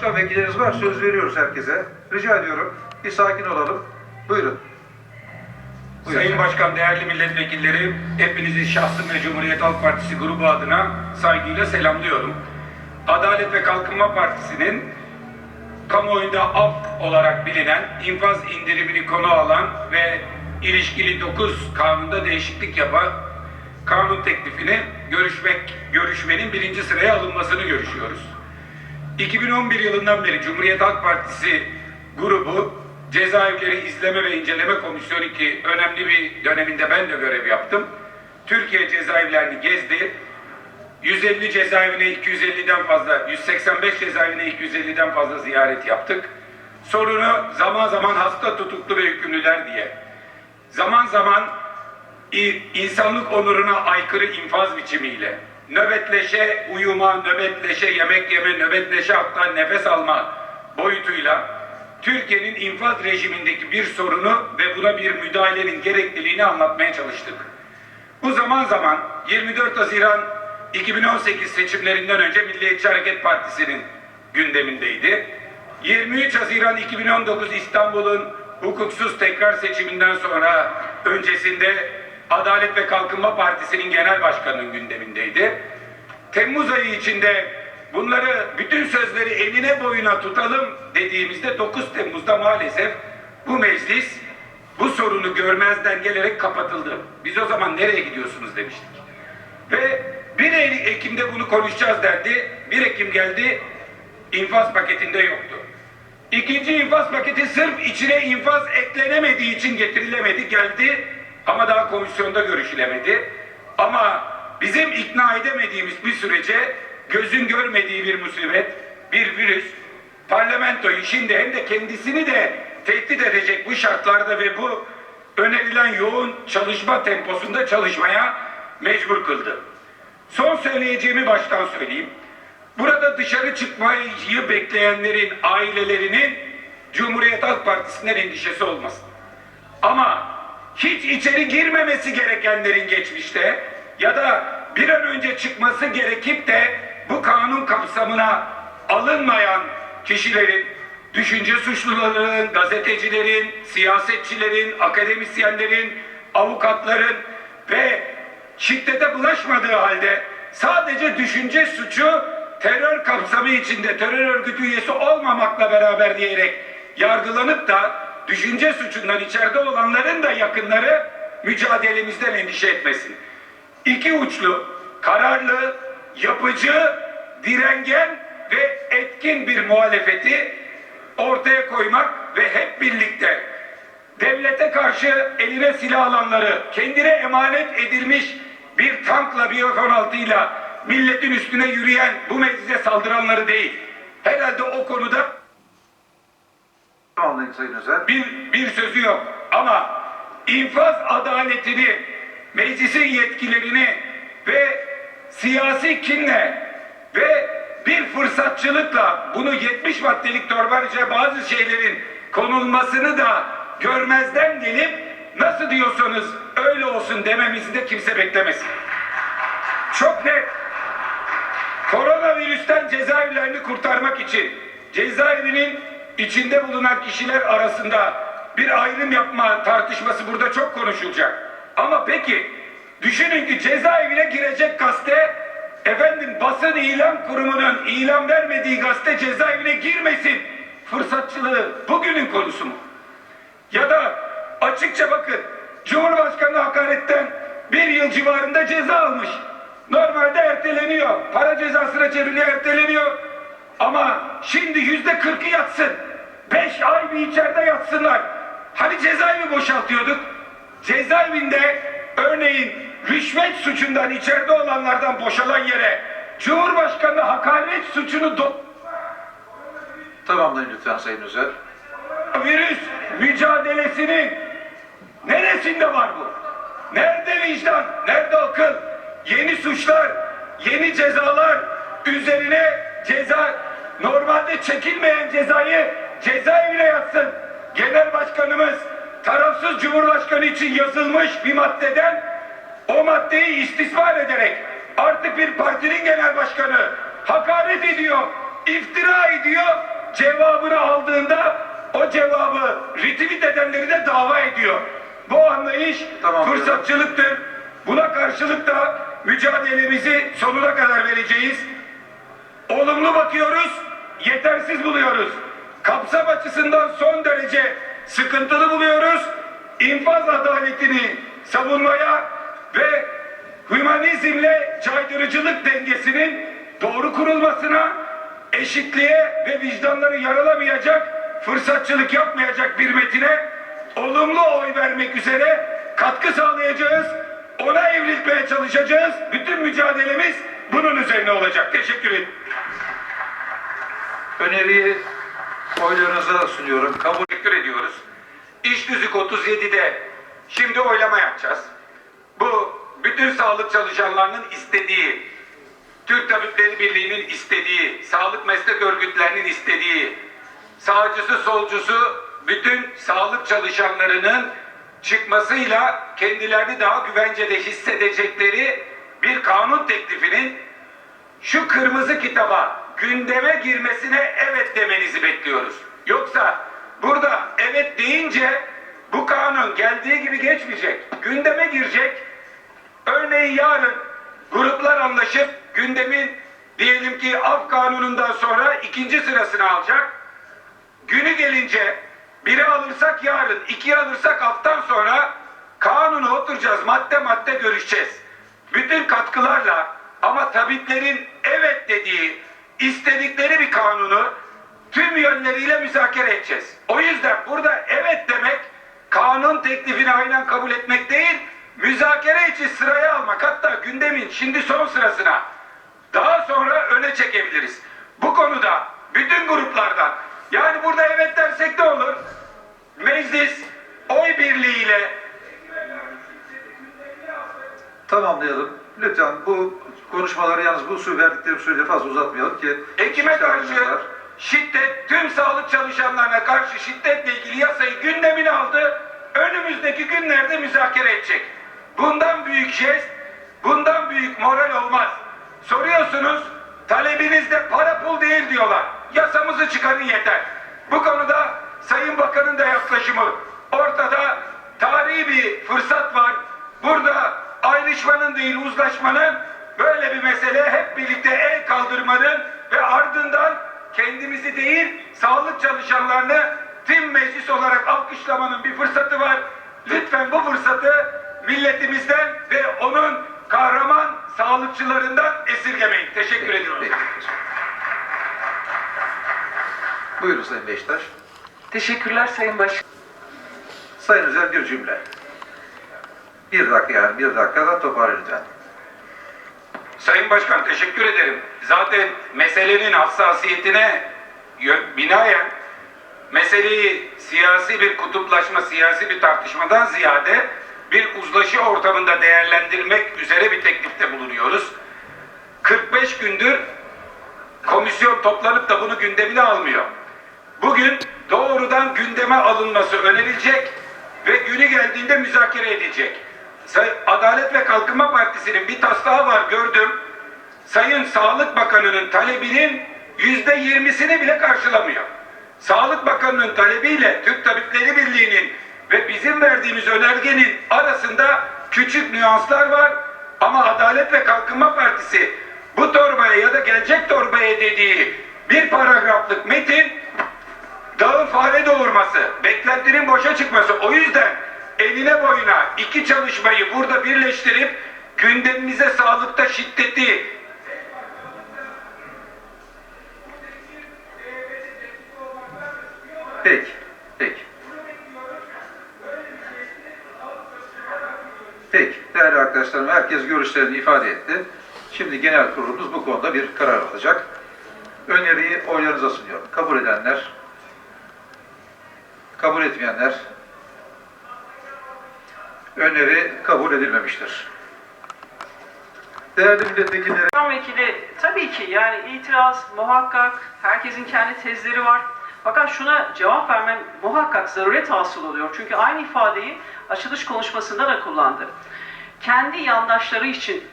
başkan vekilleriniz var. Söz veriyoruz herkese. Rica ediyorum. Bir sakin olalım. Buyurun. Buyurun. Sayın Başkan, değerli milletvekilleri, hepinizi şahsım ve Cumhuriyet Halk Partisi grubu adına saygıyla selamlıyorum. Adalet ve Kalkınma Partisi'nin kamuoyunda af olarak bilinen infaz indirimini konu alan ve ilişkili 9 kanunda değişiklik yapan kanun teklifini görüşmek görüşmenin birinci sıraya alınmasını görüşüyoruz. 2011 yılından beri Cumhuriyet Halk Partisi grubu Cezaevleri İzleme ve İnceleme Komisyonu ki önemli bir döneminde ben de görev yaptım. Türkiye cezaevlerini gezdi. 150 cezaevine 250'den fazla, 185 cezaevine 250'den fazla ziyaret yaptık. Sorunu zaman zaman hasta tutuklu ve hükümlüler diye. Zaman zaman insanlık onuruna aykırı infaz biçimiyle, nöbetleşe uyuma, nöbetleşe yemek yeme, nöbetleşe hatta nefes alma boyutuyla Türkiye'nin infaz rejimindeki bir sorunu ve buna bir müdahalenin gerekliliğini anlatmaya çalıştık. Bu zaman zaman 24 Haziran 2018 seçimlerinden önce Milliyetçi Hareket Partisi'nin gündemindeydi. 23 Haziran 2019 İstanbul'un hukuksuz tekrar seçiminden sonra öncesinde Adalet ve Kalkınma Partisi'nin genel başkanının gündemindeydi. Temmuz ayı içinde bunları bütün sözleri eline boyuna tutalım dediğimizde 9 Temmuz'da maalesef bu meclis bu sorunu görmezden gelerek kapatıldı. Biz o zaman nereye gidiyorsunuz demiştik. Ve 1 Ekim'de bunu konuşacağız dendi. 1 Ekim geldi, infaz paketinde yoktu. İkinci infaz paketi sırf içine infaz eklenemediği için getirilemedi, geldi ama daha komisyonda görüşülemedi. Ama bizim ikna edemediğimiz bir sürece gözün görmediği bir musibet, bir virüs, parlamentoyu şimdi hem de kendisini de tehdit edecek bu şartlarda ve bu önerilen yoğun çalışma temposunda çalışmaya mecbur kıldı. Son söyleyeceğimi baştan söyleyeyim. Burada dışarı çıkmayı bekleyenlerin ailelerinin Cumhuriyet Halk Partisi'nden endişesi olmasın. Ama hiç içeri girmemesi gerekenlerin geçmişte ya da bir an önce çıkması gerekip de bu kanun kapsamına alınmayan kişilerin, düşünce suçlularının, gazetecilerin, siyasetçilerin, akademisyenlerin, avukatların ve şiddete bulaşmadığı halde sadece düşünce suçu terör kapsamı içinde terör örgütü üyesi olmamakla beraber diyerek yargılanıp da düşünce suçundan içeride olanların da yakınları mücadelemizden endişe etmesin. İki uçlu, kararlı, yapıcı, direngen ve etkin bir muhalefeti ortaya koymak ve hep birlikte devlete karşı eline silah alanları, kendine emanet edilmiş bir tankla, bir F-16 ile milletin üstüne yürüyen bu meclise saldıranları değil. Herhalde o konuda Tamamlayın Sayın Özer. bir, bir sözü yok. Ama infaz adaletini, meclisin yetkilerini ve siyasi kinle ve bir fırsatçılıkla bunu 70 maddelik torbarca bazı şeylerin konulmasını da görmezden gelip nasıl diyorsanız öyle olsun dememizi de kimse beklemesin. Çok net. Koronavirüsten cezaevlerini kurtarmak için cezaevinin içinde bulunan kişiler arasında bir ayrım yapma tartışması burada çok konuşulacak. Ama peki düşünün ki cezaevine girecek gazete efendim basın ilan kurumunun ilan vermediği gazete cezaevine girmesin. Fırsatçılığı bugünün konusu mu? Ya da açıkça bakın Cumhurbaşkanı hakaretten bir yıl civarında ceza almış. Normalde erteleniyor. Para cezasına çevriliyor erteleniyor. Ama şimdi yüzde kırkı yatsın. Beş ay bir içeride yatsınlar. Hani cezaevi boşaltıyorduk? Cezaevinde örneğin rüşvet suçundan içeride olanlardan boşalan yere Cumhurbaşkanı hakaret suçunu do- Tamamlayın lütfen Sayın Özer. virüs mücadelesinin neresinde var bu? Nerede vicdan? Nerede akıl? Yeni suçlar, yeni cezalar üzerine ceza normalde çekilmeyen cezayı cezaevine yatsın. Genel başkanımız tarafsız cumhurbaşkanı için yazılmış bir maddeden o maddeyi istismar ederek artık bir partinin genel başkanı hakaret ediyor, iftira ediyor cevabını aldığında o cevabı retweet edenleri de dava ediyor. Bu anlayış Tamam, fırsatçılıktır. Buna karşılık da mücadelemizi sonuna kadar vereceğiz. Olumlu bakıyoruz, yetersiz buluyoruz. Kapsam açısından son derece sıkıntılı buluyoruz. İnfaz adaletini savunmaya ve hümanizmle caydırıcılık dengesinin doğru kurulmasına, eşitliğe ve vicdanları yaralamayacak, fırsatçılık yapmayacak bir metine olumlu oy vermek üzere katkı sağlayacağız. Ona evrilmeye çalışacağız. Bütün mücadelemiz bunun üzerine olacak. Teşekkür ederim. Öneriyi oylarınıza sunuyorum. Kabul teşekkür ediyoruz. İş Tüzük 37'de şimdi oylama yapacağız. Bu bütün sağlık çalışanlarının istediği, Türk Tabipleri Birliği'nin istediği, sağlık meslek örgütlerinin istediği, sağcısı solcusu bütün sağlık çalışanlarının çıkmasıyla kendilerini daha güvencede hissedecekleri bir kanun teklifinin şu kırmızı kitaba gündeme girmesine evet demenizi bekliyoruz. Yoksa burada evet deyince bu kanun geldiği gibi geçmeyecek. Gündeme girecek. Örneğin yarın gruplar anlaşıp gündemin diyelim ki af kanunundan sonra ikinci sırasını alacak. Günü gelince biri alırsak yarın, iki alırsak haftan sonra kanuna oturacağız, madde madde görüşeceğiz. Bütün katkılarla ama tabiplerin evet dediği, istedikleri bir kanunu tüm yönleriyle müzakere edeceğiz. O yüzden burada evet demek kanun teklifini aynen kabul etmek değil, müzakere için sıraya almak hatta gündemin şimdi son sırasına daha sonra öne çekebiliriz. Bu konuda bütün gruplardan yani burada evet dersek de olur. Meclis oy birliğiyle tamamlayalım. Lütfen bu konuşmaları yalnız bu su verdikleri sürede fazla uzatmayalım ki. Ekime karşı var. şiddet, tüm sağlık çalışanlarına karşı şiddetle ilgili yasayı gündemine aldı. Önümüzdeki günlerde müzakere edecek. Bundan büyük jest, bundan büyük moral olmaz. Soruyorsunuz, talebiniz de para pul değil diyorlar. Yasamızı çıkarın yeter. Bu konuda Sayın Bakan'ın da yaklaşımı ortada tarihi bir fırsat var. Burada ayrışmanın değil uzlaşmanın böyle bir mesele hep birlikte el kaldırmanın ve ardından kendimizi değil sağlık çalışanlarını tüm meclis olarak alkışlamanın bir fırsatı var. Lütfen bu fırsatı milletimizden ve onun kahraman sağlıkçılarından esirgemeyin. Teşekkür ediyorum. Peki. Buyurun Sayın Beşiktaş. Teşekkürler Sayın Başkan. Sayın Özel bir cümle. Bir dakika yani bir dakikada toparlayın lütfen. Sayın Başkan teşekkür ederim. Zaten meselenin hassasiyetine binaen meseleyi siyasi bir kutuplaşma, siyasi bir tartışmadan ziyade bir uzlaşı ortamında değerlendirmek üzere bir teklifte bulunuyoruz. 45 gündür komisyon toplanıp da bunu gündemine almıyor. Bugün doğrudan gündeme alınması önerilecek ve günü geldiğinde müzakere edilecek. Adalet ve Kalkınma Partisi'nin bir taslağı var gördüm. Sayın Sağlık Bakanı'nın talebinin yüzde yirmisini bile karşılamıyor. Sağlık Bakanı'nın talebiyle Türk Tabipleri Birliği'nin ve bizim verdiğimiz önergenin arasında küçük nüanslar var. Ama Adalet ve Kalkınma Partisi bu torbaya ya da gelecek torbaya dediği bir paragraflık metin dağın fare doğurması, beklentinin boşa çıkması. O yüzden eline boyuna iki çalışmayı burada birleştirip gündemimize sağlıkta şiddeti Peki. Peki. Peki. Değerli arkadaşlarım herkes görüşlerini ifade etti. Şimdi genel kurulumuz bu konuda bir karar alacak. Öneriyi oylarınıza sunuyorum. Kabul edenler, kabul etmeyenler, öneri kabul edilmemiştir. Değerli milletvekilleri, Vekili tabii ki yani itiraz muhakkak herkesin kendi tezleri var. Fakat şuna cevap vermem muhakkak zaruret hasıl oluyor. Çünkü aynı ifadeyi açılış konuşmasında da kullandı. Kendi yandaşları için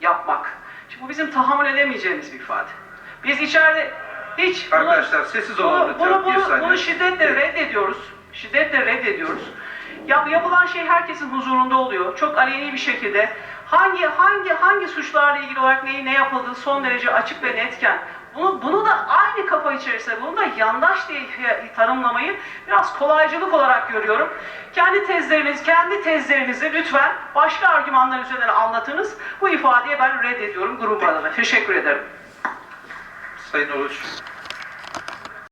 yapmak. Şimdi bu bizim tahammül edemeyeceğimiz bir ifade. Biz içeride Hiç bunu- Arkadaşlar sessiz olun bunu, bunu, bunu, bunu şiddetle reddediyoruz. Şiddetle reddediyoruz. Ya, yapılan şey herkesin huzurunda oluyor. Çok aleni bir şekilde. Hangi hangi hangi suçlarla ilgili olarak neyi ne yapıldığı son derece açık ve netken. Bunu, bunu da aynı kafa içerisinde, bunu da yandaş diye tanımlamayı biraz kolaycılık olarak görüyorum. Kendi tezleriniz, kendi tezlerinizi lütfen başka argümanlar üzerinden anlatınız. Bu ifadeye ben reddediyorum grup adına. Teşekkür ederim. Sayın Uluç.